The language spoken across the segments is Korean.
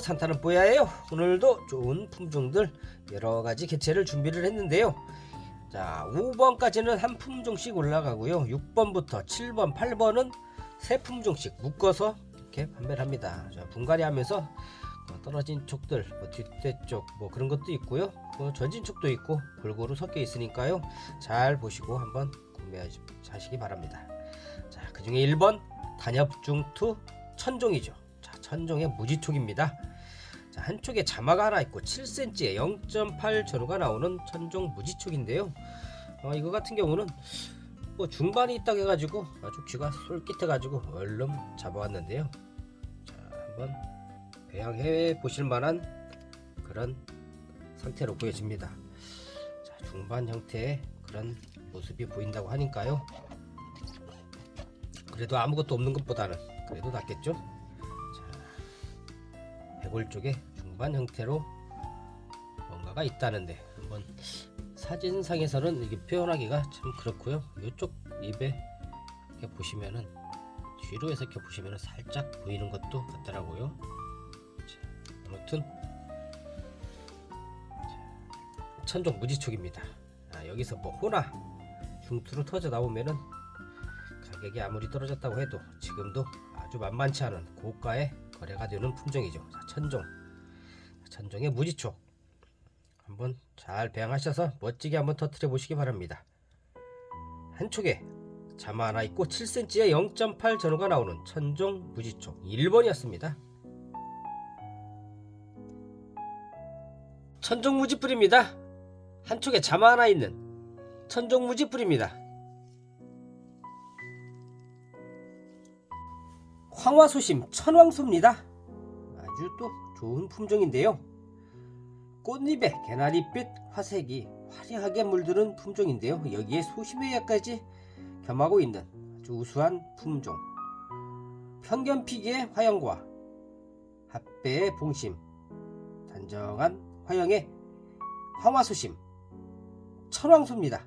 산타는 뽀야예요. 오늘도 좋은 품종들 여러 가지 개체를 준비를 했는데요. 자 5번까지는 한 품종씩 올라가고요. 6번부터 7번 8번은 세 품종씩 묶어서 이렇게 판매를 합니다. 자, 분갈이 하면서 어, 떨어진 촉들 뭐 뒷대 쪽 뭐 그런 것도 있고요. 뭐 전진 촉도 있고 골고루 섞여 있으니까요. 잘 보시고 한번 구매하시기 바랍니다. 자 그 중에 1번 단엽중투 천종이죠. 자, 천종의 무지촉입니다. 자, 한쪽에 자마가 하나 있고 7cm에 0.8 전후가 나오는 천종 무지촉인데요. 어, 이거 같은 경우는 뭐 중반이 있다고 해가지고 아주 귀가 솔깃해가지고 얼른 잡아왔는데요. 자, 한번 배양해 보실 만한 그런 상태로 보여집니다. 자, 중반 형태의 그런 모습이 보인다고 하니까요. 그래도 아무것도 없는 것보다는 그래도 낫겠죠? 배골 쪽에 중반 형태로 뭔가가 있다는데 한번 사진상에서는 이게 표현하기가 참 그렇고요. 이쪽 입에 이렇게 보시면은 뒤로 해서 이렇게 보시면은 살짝 보이는 것도 같더라고요. 자, 아무튼 자, 천종 무지촉입니다. 아, 여기서 뭐 호나 중투로 터져 나오면은 가격이 아무리 떨어졌다고 해도 지금도 아주 만만치 않은 고가의 거래가 되는 품종이죠. 자, 천종. 천종의 무지촉. 한번 잘 배양하셔서 멋지게 한번 터트려 보시기 바랍니다. 한쪽에 자마 하나 있고 7cm에 0.8 전후가 나오는 천종 무지촉 1번이었습니다. 천종 무지뿔입니다. 한쪽에 자마 하나 있는 천종 무지뿔입니다. 황화소심 천왕소입니다. 아주 또 좋은 품종인데요. 꽃잎에 개나리빛 화색이 화려하게 물드는 품종인데요. 여기에 소심해야까지 겸하고 있는 아주 우수한 품종. 편견피기의 화형과 합배의 봉심, 단정한 화형의 황화소심, 천왕소입니다.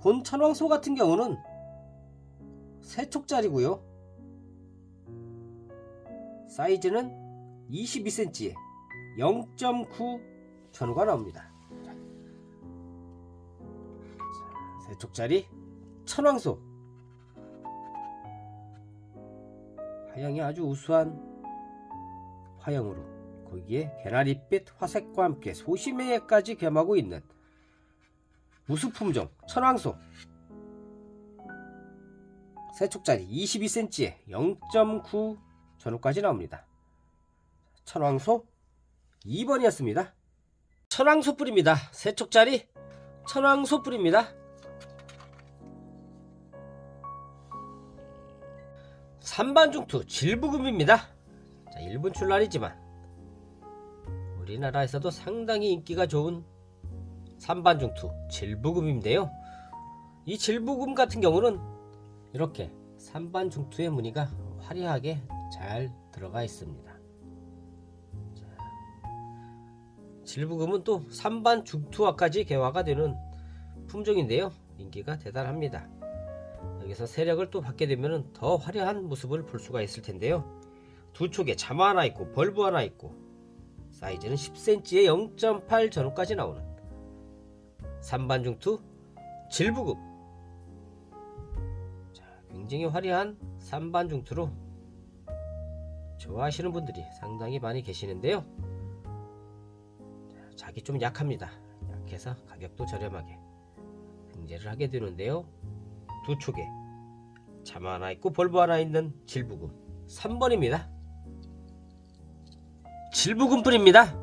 본 천왕소 같은 경우는 세 촉짜리고요. 사이즈는 22cm에 0.9 전후가 나옵니다. 자, 세 촉짜리 천왕소 화형이 아주 우수한 화형으로 거기에 개나리빛 화색과 함께 소심해까지 겸하고 있는 우수품종 천왕소 세 촉짜리 22cm에 0.9 전후까지 나옵니다. 천왕소 2번이었습니다. 천왕소 뿔입니다. 세 촉짜리 천왕소 뿔입니다. 3반 중투 질부금입니다. 자, 일본 출란이지만 우리나라에서도 상당히 인기가 좋은 3반 중투 질부금인데요. 이 질부금 같은 경우는 이렇게 3반 중투의 무늬가 화려하게 잘 들어가 있습니다. 자, 질부금은 또 3반 중투화까지 개화가 되는 품종인데요. 인기가 대단합니다. 여기서 세력을 또 받게 되면 더 화려한 모습을 볼 수가 있을 텐데요. 두 촉에 자마 하나 있고 벌브 하나 있고 사이즈는 10cm에 0.8 전후까지 나오는 3반 중투 질부금 자, 굉장히 화려한 3반 중투로 좋아하시는 분들이 상당히 많이 계시는데요. 자, 자기 좀 약합니다. 약해서 가격도 저렴하게 등재를 하게 되는데요. 두 촉에 자마 하나 있고 벌브 하나 있는 질부금 3번입니다. 질부금 뿔입니다.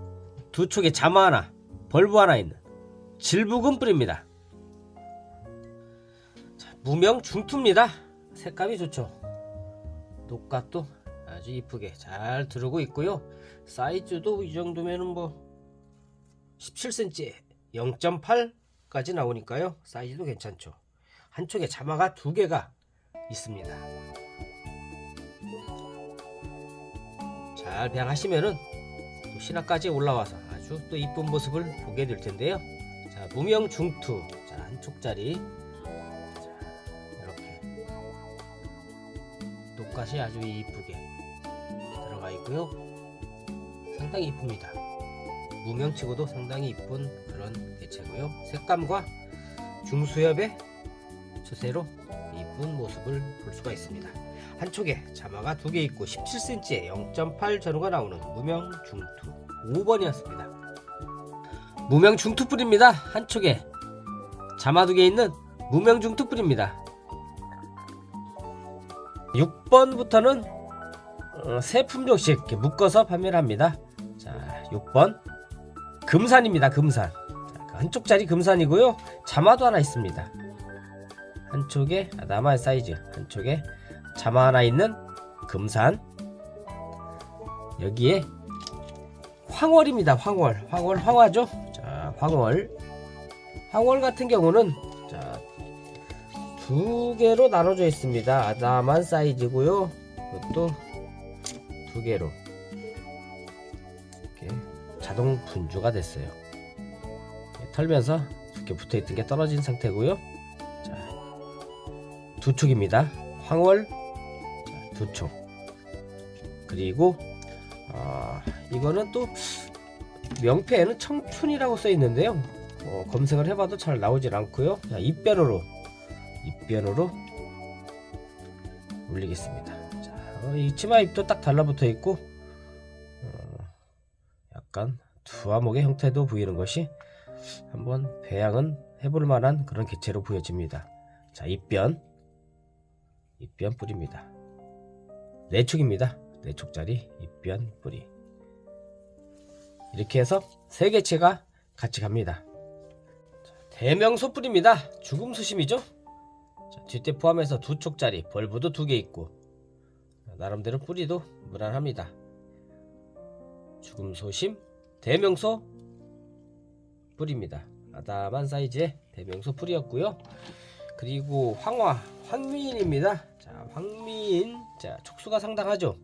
두 촉에 자마 하나, 벌브 하나 있는 질부금 뿔입니다. 자, 무명 중투입니다. 색감이 좋죠. 녹각도 아주 이쁘게 잘 들어오고 있고요. 사이즈도 이 정도면은 뭐 17cm에 0.8까지 나오니까요. 사이즈도 괜찮죠. 한쪽에 자마가 두 개가 있습니다. 잘 배양하시면은 또 신화까지 올라와서 아주 또 이쁜 모습을 보게 될 텐데요. 자, 무명 중투. 자, 한쪽짜리. 자, 이렇게. 똑같이 아주 이쁘게 있고요. 상당히 이쁩니다. 무명치고도 상당히 이쁜 그런 개체고요. 색감과 중수엽의 추세로 이쁜 모습을 볼 수가 있습니다. 한쪽에 자마가 두 개 있고 17cm에 0.8 전후가 나오는 무명 중투 5번이었습니다. 무명 중투뿔입니다. 한쪽에 자마 두 개 있는 무명 중투뿔입니다. 6번부터는 어, 세 품종씩 이렇게 묶어서 판매를 합니다. 자, 6번 금산입니다. 금산. 자, 그 한쪽 자리 금산이고요. 자마도 하나 있습니다. 한쪽에 아, 나만 사이즈, 한쪽에 자마 하나 있는 금산. 여기에 황월입니다. 황월, 황월, 황화죠. 자, 황월. 황월 같은 경우는 자, 두 개로 나눠져 있습니다. 아담한 사이즈고요. 이것도 두 개로 이렇게 자동 분주가 됐어요. 예, 털면서 이렇게 붙어 있던 게 떨어진 상태고요. 자, 두 촉입니다. 황월 자, 두 촉. 그리고 아, 이거는 또 명패에는 청춘이라고 써 있는데요. 어, 검색을 해봐도 잘 나오질 않고요. 자, 입변으로 입변으로 올리겠습니다. 자, 어, 이 치마 입도 딱 달라붙어 있고 어, 약간 두화목의 형태도 보이는 것이 한번 배양은 해볼 만한 그런 개체로 보여집니다. 자, 입변 입변 뿌리입니다. 네 축입니다. 네 축짜리 입변 뿌리 이렇게 해서 세 개체가 같이 갑니다. 자, 대명소 뿌리입니다. 죽음 수심이죠. 자, 뒷대 포함해서 두 촉짜리 벌브도 두 개 있고 나름대로 뿌리도 무난합니다. 죽음 소심 대명소 뿌리입니다. 아담한 사이즈의 대명소 뿌리였고요. 그리고 황화 황미인입니다. 자 황미인 자 촉수가 상당하죠.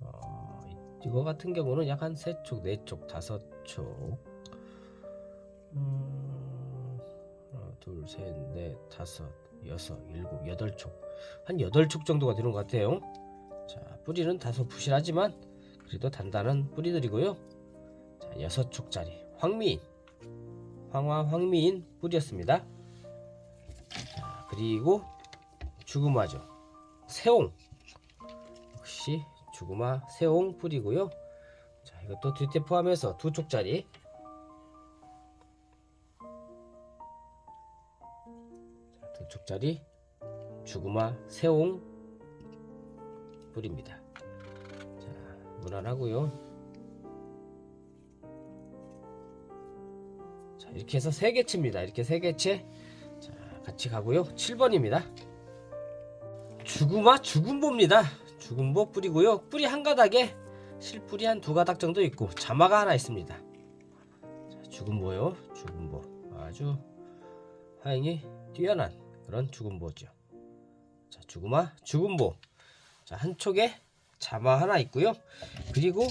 어, 이거 같은 경우는 약 한 세 촉, 네 촉, 다섯 촉. 음, 하나, 둘, 셋, 넷, 다섯, 여섯, 일곱, 여덟 촉. 한 여덟 촉 정도가 되는 것 같아요. 자, 뿌리는 다소 부실하지만 그래도 단단한 뿌리들이고요. 자, 여섯 촉짜리 황미인, 황화 황미인 뿌리였습니다. 자, 그리고 죽음화죠. 새옹 역시 죽음화 새옹 뿌리고요. 자, 이것도 뒷대 포함해서 두 촉짜리 자, 두 촉짜리 죽음화 새옹 뿌립니다. 자, 무난하고요. 자, 이렇게 해서 세 개치입니다. 이렇게 세 개치 자, 같이 가고요. 7번입니다. 죽음화 죽음보입니다. 죽음보 뿌리고요. 뿌리 한 가닥에 실뿌리 한 두 가닥 정도 있고 자마가 하나 있습니다. 자, 죽음보요. 죽음보 아주 화행이 뛰어난 그런 죽음보죠. 자, 죽음화 죽음보 자, 한쪽에 자마 하나 있고요. 그리고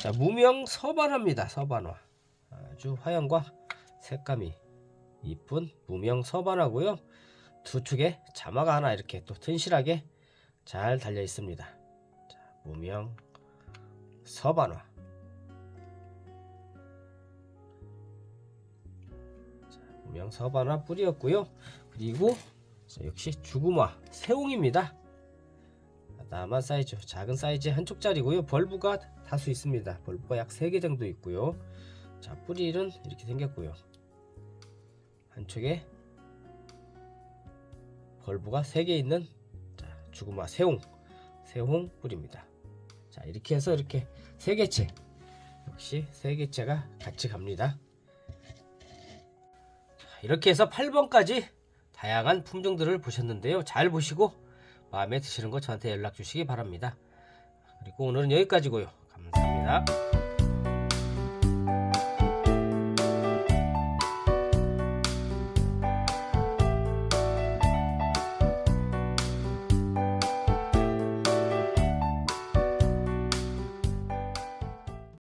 자, 무명 서반화입니다. 서반화 아주 화형과 색감이 이쁜 무명 서반화고요. 두 축에 자마가 하나 이렇게 또 튼실하게 잘 달려 있습니다. 자, 무명 서반화. 자, 무명 서반화 뿌리였고요. 그리고 자, 역시 죽음화 새옹입니다. 나만 사이즈 작은 사이즈 한쪽짜리고요. 벌브가 다수 있습니다. 벌브가 약 3개 정도 있고요. 자, 뿌리는 이렇게 생겼고요. 한쪽에 벌브가 3개 있는 자, 죽음화 새홍 새홍 뿌리입니다. 자 이렇게 해서 이렇게 세 개체 역시 세 개체가 같이 갑니다. 자, 이렇게 해서 8번까지 다양한 품종들을 보셨는데요. 잘 보시고 마음에 드시는 거 저한테 연락 주시기 바랍니다. 그리고 오늘은 여기까지고요. 감사합니다.